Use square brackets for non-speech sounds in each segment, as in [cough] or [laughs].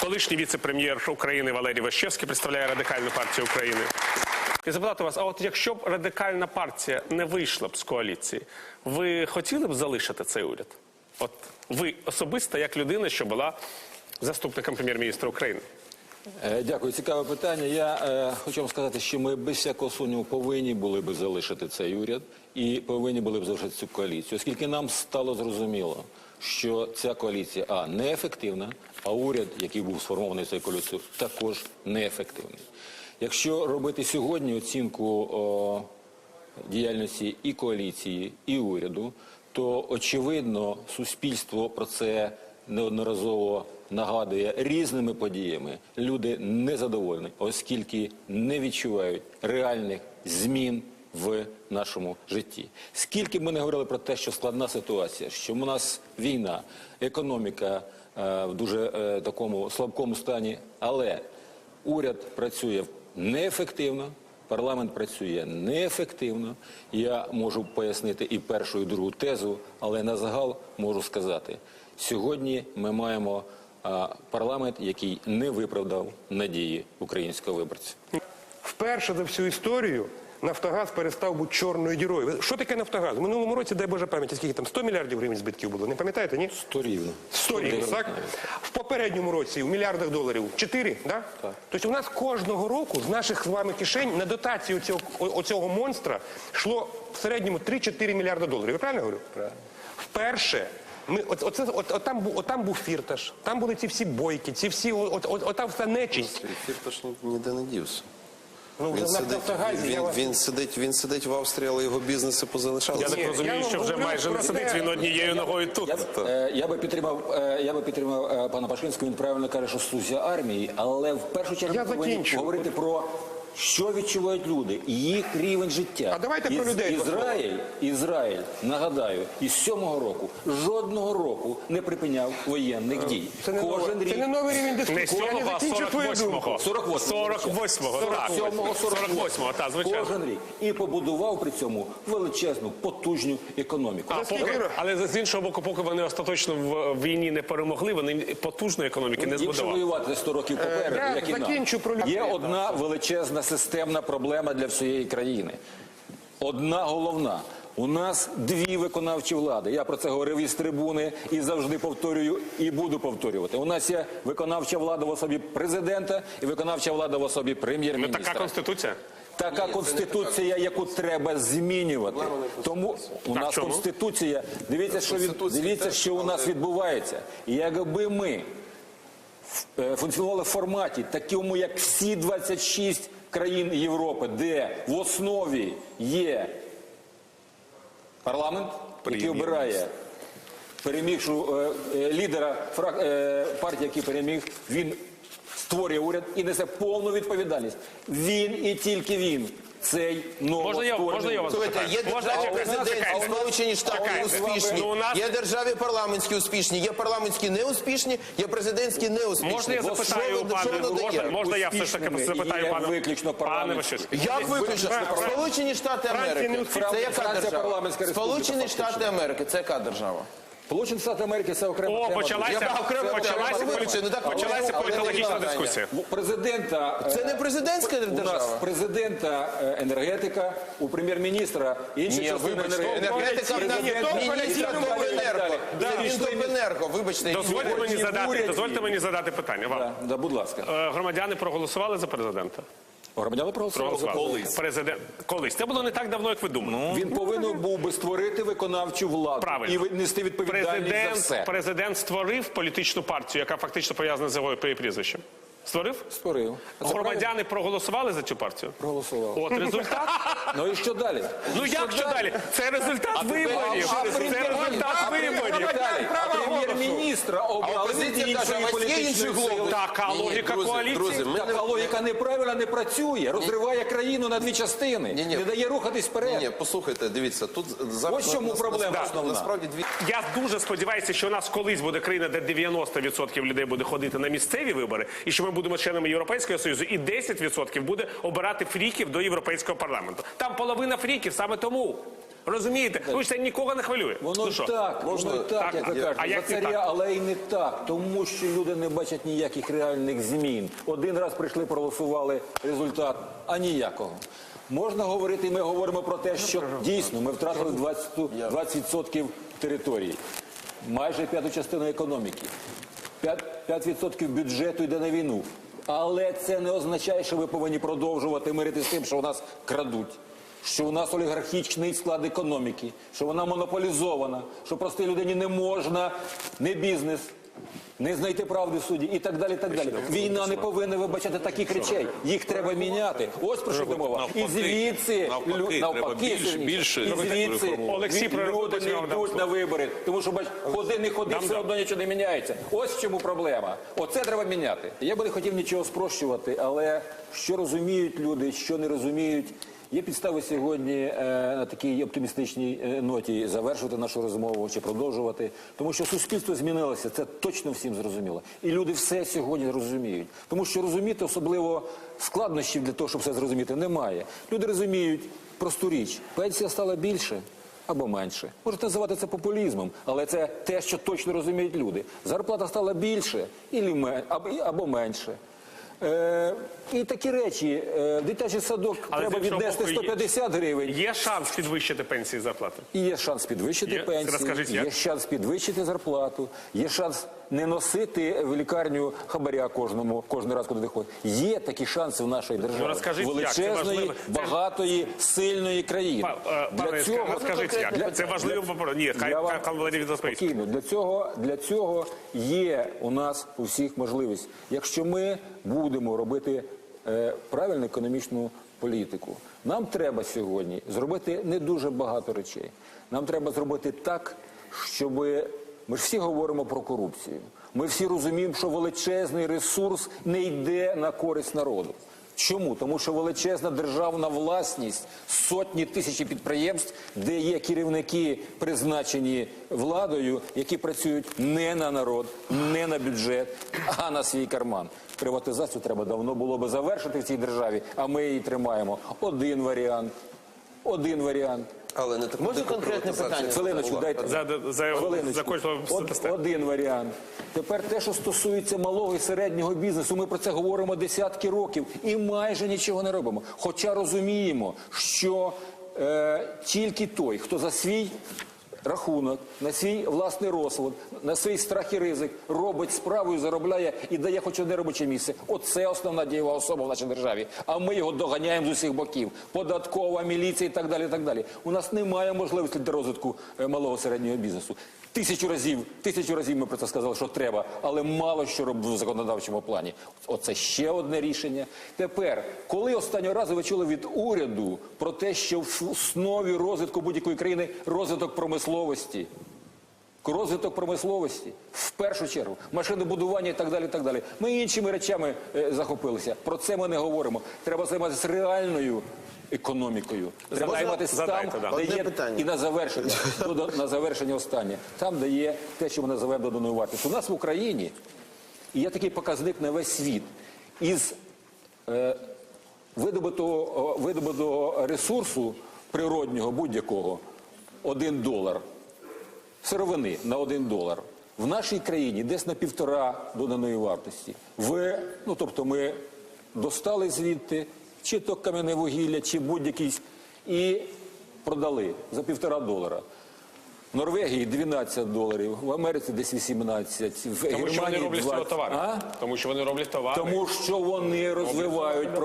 колишній віце-прем'єр України Валерій Ващевський представляє радикальну партію України. І запитати вас, а от якщо б радикальна партія не вийшла б з коаліції, ви хотіли б залишити цей уряд? От ви особисто як людина, що була заступником прем'єр-міністра України. Е, Дякую, цікаве питання. Я е, хочу вам сказати, що ми без всякого сумніву повинні були б залишити цей уряд і повинні були б залишити цю коаліцію, оскільки нам стало зрозуміло, що ця коаліція а неефективна, а уряд, який був сформований цією коаліцією, також неефективний. Якщо робити сьогодні оцінку о, діяльності і коаліції, і уряду, то очевидно суспільство про це неодноразово нагадує різними подіями. Люди незадоволені, оскільки не відчувають реальних змін в нашому житті. Скільки ми не говорили про те, що складна ситуація, що у нас війна, економіка е, в дуже е, такому слабкому стані, але уряд працює неефективно. Парламент працює неефективно. Я можу пояснити і першу, і другу тезу, але на загал можу сказати: сьогодні ми маємо а, парламент, який не виправдав надії українського виборця. Вперше за всю історію Нафтогаз перестав бути чорною дірою. Що таке Нафтогаз? В минулому році, дай Боже пам'яті, скільки там 100 мільярдів гривень збитків було. Не пам'ятаєте, ні? Сто рівно. 100 рівно, так? В попередньому році в мільярдах доларів 4, да? Так. Тобто у нас кожного року з наших з вами кишень на дотацію цього, оцього монстра йшло в середньому 3-4 мільярда доларів. Я правильно говорю? Правильно. Вперше. Ми, от, оце, от, от, там, був, от там був фірташ, там були ці всі бойки, ці всі, от, от, от, там вся нечисть. Фірташ ніде не дівся. Ну, Він на сидить, він, вас- він, сидить, він сидить в Австрії, але його бізнеси Я позалишалися. так розумію, що вже майже не сидить він однією ногою тут. Я е, я би підтримав, е, я би підтримав е, пана Пашинського. Він правильно каже, що суддя армії, але в першу чергу Я повинні говорити про що відчувають люди, їх рівень життя. А давайте про людей. Ізраїль, Ізраїль, нагадаю, із сьомого року жодного року не припиняв воєнних дій. Це не, Кожен новий, рік це не новий рівень Не дискусії. Я не 7-го, а закінчу твою думку. 48-го. 48-го. 48-го, так. 47-го, 48-го, так, звичайно. Кожен рік. І побудував при цьому величезну, потужну економіку. А поки, але з іншого боку, поки вони остаточно в війні не перемогли, вони потужної економіки не Їм ще збудували. воювати 100 років попереду, я як і нам. закінчу про людей. Є одна величезна системна проблема для всієї країни. Одна головна. У нас дві виконавчі влади. Я про це говорив із трибуни і завжди повторюю і буду повторювати. У нас є виконавча влада в особі президента і виконавча влада в особі прем'єр-міністра. така конституція? Така конституція, яку треба змінювати. Тому у Так, нас чому? конституція. Дивіться, що від дивіться, що у нас відбувається. Якби ми е, функціонували в форматі, такому як всі 26 країн Європи, де в основі є парламент, який обирає перемігшу е, е, лідера фрак, е, партії, який переміг, він створює уряд і несе повну відповідальність. Він і тільки він. Цей Можна я, новостворений можна я вас Слухайте, є Можна, президентські, чекайте. Сполучені Штати Чекайте. успішні, Ну, у нас- є державі парламентські успішні, є парламентські неуспішні, є президентські неуспішні. Можна я запитаю що ви- пане, ви можна, додаєте? можна я все ж таки Успішними запитаю є пана виключно пане парламентські. Як виключно? Франція- Сполучені Штати Франція не Америки. успішна. Це яка Франція держава? парламентська республіка, Сполучені. Штати Америки. Це яка держава? Сполучені Штати Америки це окрема О, тема. почалася, Я б окремо почалася, окремо полі- вибачте, ну так почалася але політологічна дискусія. У президента е, Це не президентська у нас держава? президента е, енергетика, у прем'єр-міністра інші Ні, частини вибачте, енергетики. енергетика в Президент, міністра Топенерго. Да, Це Топенерго, вибачте. Дозвольте мені задати, дозвольте мені задати питання вам. Да, да, будь ласка. Е, Громадяни проголосували за президента? Громадяни проголосували. Колись. Президент колись. Це було не так давно, як ви думали. Він повинен був би створити виконавчу владу Правильно. і нести відповідальність за все. президент створив політичну партію, яка фактично пов'язана з його прізвищем. Створив? Створив. А це Громадяни проголосували за цю партію? Проголосував. От результат. [laughs] Ну і що далі? Ну як що далі? Це результат виборів. а Це результат виборів. Прем'єр-міністра обрали опозиція каже, іншої у вас є політичної інший сили. Така Ні, логіка друзі, коаліції. друзі, ми Така логіка неправильно не працює, розриває країну на дві частини, Ні-ні. не дає рухатись вперед. Ні, послухайте, дивіться, тут зараз... Ось чому проблема на- основна. Насправді дві... Я дуже сподіваюся, що у нас колись буде країна, де 90% людей буде ходити на місцеві вибори, і що ми будемо членами Європейського Союзу, і 10% буде обирати фріків до Європейського парламенту. Там половина фріків саме тому. Розумієте? Ви ж це нікого не хвилює. Воно ну що? так, можна? воно так, Так, як ви а кажете, як за царя, так? але й не так, тому що люди не бачать ніяких реальних змін. Один раз прийшли, проголосували результат, а ніякого. Можна говорити, і ми говоримо про те, що дійсно ми втратили 20, 20% території, майже п'яту частину економіки. 5%, 5% бюджету йде на війну. Але це не означає, що ви повинні продовжувати мирити з тим, що у нас крадуть. Що у нас олігархічний склад економіки, що вона монополізована, що простій людині не можна, не бізнес, не знайти правди в суді і так далі. і так далі. Війна не повинна вибачати таких речей. Їх треба міняти. Ось про що йде мова. І звідси навпаки, більше і звідси. Олексій люди не йдуть на вибори. Тому що бач, ходи, не ходи, все одно нічого не міняється. Ось в чому проблема. Оце треба міняти. Я би не хотів нічого спрощувати, але що розуміють люди, що не розуміють. Є підстави сьогодні е, на такій оптимістичній е, ноті завершувати нашу розмову чи продовжувати, тому що суспільство змінилося. Це точно всім зрозуміло. І люди все сьогодні розуміють. Тому що розуміти особливо складнощів для того, щоб все зрозуміти, немає. Люди розуміють просту річ: пенсія стала більше або менше. Можете називати це популізмом, але це те, що точно розуміють люди. Зарплата стала більше або менше. Е, і такі речі. Е, дитячий садок Але треба з іншого віднести боку, є- 150 гривень. Є шанс підвищити пенсії зарплати. І є шанс підвищити Є? пенсію, Розкажіть, як? є шанс підвищити зарплату, є шанс не носити в лікарню хабаря кожному кожен раз, коли виходить. Є такі шанси в нашої держави. Ну, розкажіть, як? Це величезної, важливо. Багатої, сильної країни. Па- е, Пане Іскра, розкажіть, як? Це важливо вопрос. Ні, хай Для Валерій відповість. Спокійно. Для цього, для цього є у нас у всіх можливість. Якщо ми будемо робити е, правильну економічну політику, нам треба сьогодні зробити не дуже багато речей. Нам треба зробити так, щоб ми ж всі говоримо про корупцію. Ми всі розуміємо, що величезний ресурс не йде на користь народу. Чому? Тому що величезна державна власність, сотні тисячі підприємств, де є керівники, призначені владою, які працюють не на народ, не на бюджет, а на свій карман. Приватизацію треба давно було би завершити в цій державі, а ми її тримаємо. Один варіант. Один варіант. Але не таку Можна дику конкретне приватизацію. питання? Хвилиночку, дайте. За, за, Хвилиночку. кожного Од- один варіант. Тепер те, що стосується малого і середнього бізнесу, ми про це говоримо десятки років і майже нічого не робимо. Хоча розуміємо, що е, тільки той, хто за свій рахунок, на свій власний розсуд, на свій страх і ризик робить справу і заробляє і дає хоч одне робоче місце. Оце основна дієва особа в нашій державі. А ми його доганяємо з усіх боків. Податкова, міліція і так далі. І так далі. У нас немає можливості для розвитку е, малого середнього бізнесу. Тисячу разів, тисячу разів ми про це сказали, що треба, але мало що робимо в законодавчому плані. Оце ще одне рішення. Тепер, коли останнього разу ви чули від уряду про те, що в основі розвитку будь-якої країни розвиток промисловості. Розвиток промисловості в першу чергу, машинобудування і так далі. і так далі. Ми іншими речами е, захопилися. Про це ми не говоримо. Треба займатися реальною економікою. Треба займатися Задайте, там, да. де Одне є питання. і на завершення, на завершення останнє. Там, де є те, що ми називаємо доданою вартістю. У нас в Україні є такий показник на весь світ. Із е, видобутого, видобутого ресурсу природнього будь-якого один долар сировини на один долар. В нашій країні десь на півтора доданої вартості. Ви, ну тобто, ми достали звідти чи то кам'яне вугілля, чи будь-якийсь, і продали за півтора долара. В Норвегії 12 доларів, в Америці десь 18, в Тому що вони Германії роблять з цього 20. товари. А? Тому що вони роблять товари. Тому що вони розвивають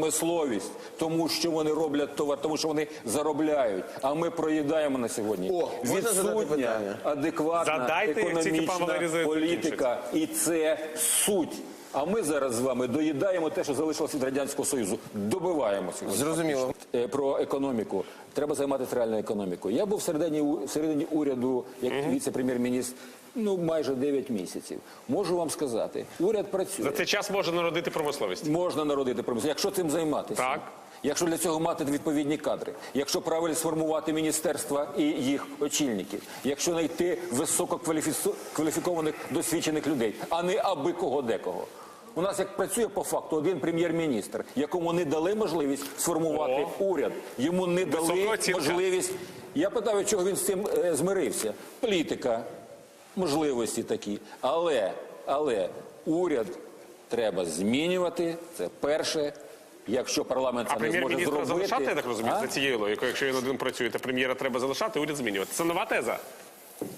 промисловість, тому що вони роблять товар, тому що вони заробляють. А ми проїдаємо на сьогодні. О, Відсутня адекватна Задайте, економічна політика, і це суть. А ми зараз з вами доїдаємо те, що залишилося від радянського союзу. Добиваємо сьогодні. Зрозуміло. Е, Про економіку треба займатися реальною економікою. Я був всередині у- всередині уряду як віце-прем'єр-міністр. Ну, майже 9 місяців. Можу вам сказати, уряд працює. За цей час може народити промисловість. Можна народити промисловість, якщо цим займатися. Так. Якщо для цього мати відповідні кадри, якщо правильно сформувати міністерства і їх очільників, якщо знайти висококваліфікованих досвідчених людей, а не аби кого декого. У нас як працює по факту один прем'єр-міністр, якому не дали можливість сформувати уряд, йому не дали можливість Я питав, чого він з цим е, змирився. Політика, можливості такі. Але, але уряд треба змінювати. Це перше. Якщо парламент А це не зможе прем'єр-міністра зробити, залишати, я так розумію, А? за цією логікою, якщо він один працює, то прем'єра треба залишати, уряд змінювати. Це нова теза.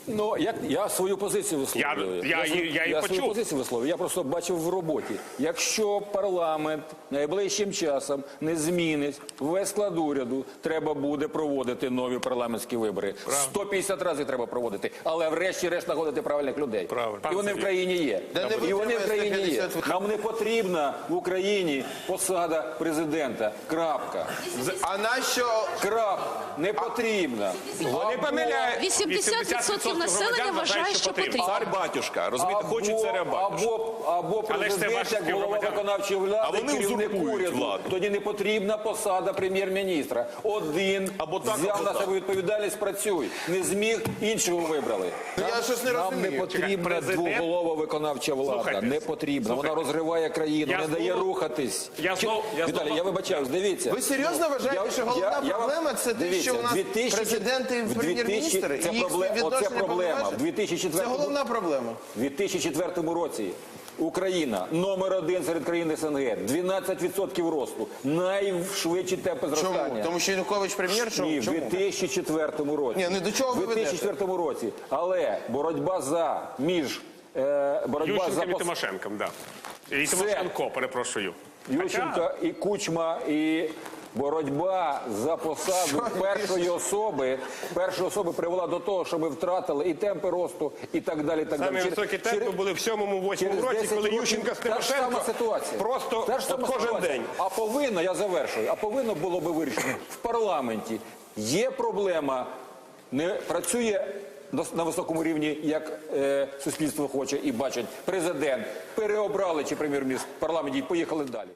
Ну, як я свою позицію висловлюю. Я- я її- я її свою почув. позицію висловлюю. Я просто бачив в роботі. Якщо парламент найближчим часом не змінить весь склад уряду, треба буде проводити нові парламентські вибори. 150 разів треба проводити, але врешті-решт знаходити правильних людей. Правильно. І вони в країні є. Да не І вони в країні є. Нам не потрібна в Україні посада президента. Крапка. А нащо Крапка. Не потрібна. Вони помиляють. 80% населення вважає, що потрібно. Цар батюшка, розумієте, хочуть царя батюшка. або, або Але ж це президент, ваші як голова співгромадяни. виконавчої влади, А вони керівник узурпують уряду. владу. Тоді не потрібна посада прем'єр-міністра. Один Або так, взяв або на так. себе відповідальність, працюй. Не зміг, іншого вибрали. Ну, я щось не Нам не розумію. потрібна президент- двоголова виконавча влада. Слухайте, не потрібна. Вона слухайте. розриває країну, Я не дає знову- рухатись. Я Чи- знову- я Віталій, знову- я вибачаюсь, дивіться. Ви серйозно вважаєте, що головна проблема це те, що у нас президенти і прем'єр-міністри? Це, і їх проблема, співвідношення проблема. В 2004 Це головна проблема. У 2004 році Україна номер один серед країн СНГ, 12% росту, найшвидші темпи зростання. Чому? Тому що Янукович прем'єр? Чому? Ні, в 2004 році. Ні, ну до чого ви В 2004 році. Але боротьба за між е, боротьба за Ющенком і пос- Тимошенком, да. І Тимошенко, перепрошую. Ющенка і Кучма і. Боротьба за посаду першої особи першої особи привела до того, що ми втратили і темпи росту, і так далі. і Так Самі далі. Високі темпи через- були в 7-8 Через році, коли Ющенка з Тимошенко просто Та ж от сама кожен ситуація. день. А повинно, я завершую, а повинно було би вирішено в парламенті. Є проблема, не працює на- високому рівні, як е, суспільство хоче і бачить президент. Переобрали чи прем'єр-міністр в парламенті і поїхали далі.